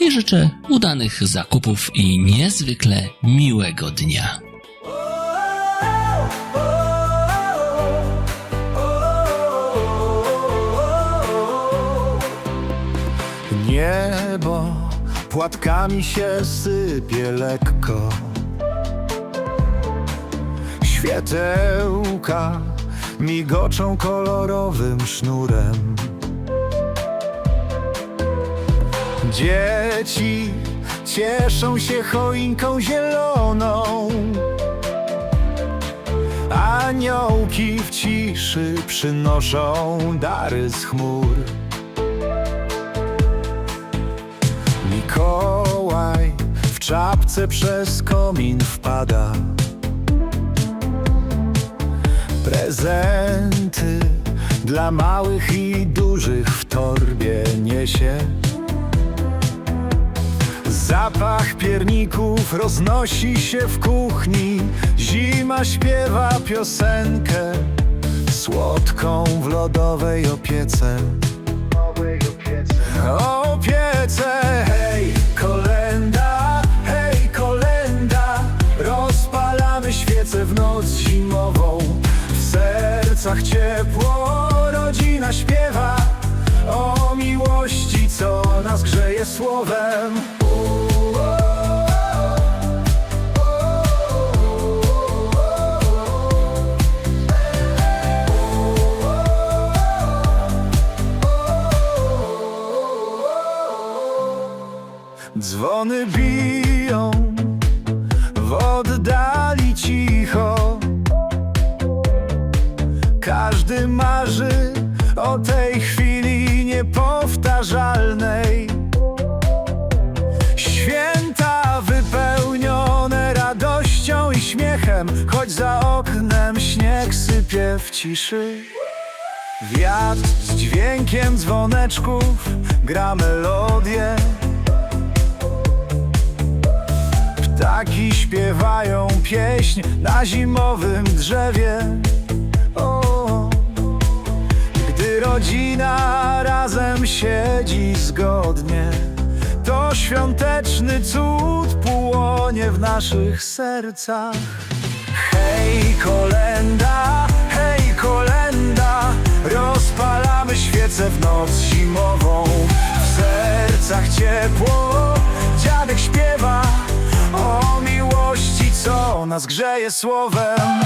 i życzę udanych zakupów i niezwykle miłego dnia. Niebo płatkami się sypie lekko Świetełka migoczą kolorowym sznurem Dzieci cieszą się choinką zieloną. Aniołki w ciszy przynoszą dary z chmur. Mikołaj w czapce przez komin wpada. Prezenty dla małych i dużych w torbie niesie Zapach pierników roznosi się w kuchni. Zima śpiewa piosenkę Słodką w lodowej opiece. Opiece, hej, kolenda, hej, kolenda! Rozpalamy świece w noc zimową. W sercach ciepło, rodzina śpiewa. O miłości, co nas grzeje słowem Dzwony biją w oddali cicho. Każdy marzy o tej chwili niepowtarzalnej. Święta wypełnione radością i śmiechem Choć za oknem śnieg sypie w ciszy. Wiatr z dźwiękiem dzwoneczków gra melodię Ptaki śpiewają pieśń na zimowym drzewie. O, Gdy rodzina razem siedzi zgodnie To świąteczny cud płonie w naszych sercach. Hej kolenda, hej kolenda Rozpalamy świece w noc zimową. W sercach ciepło, nas grzeje słowem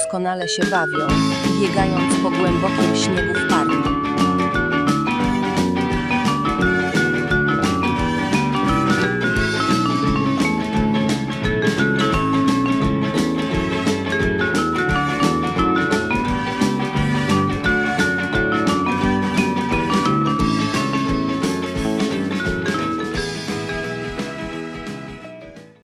doskonale się bawią, biegając po głębokim śniegu w parku.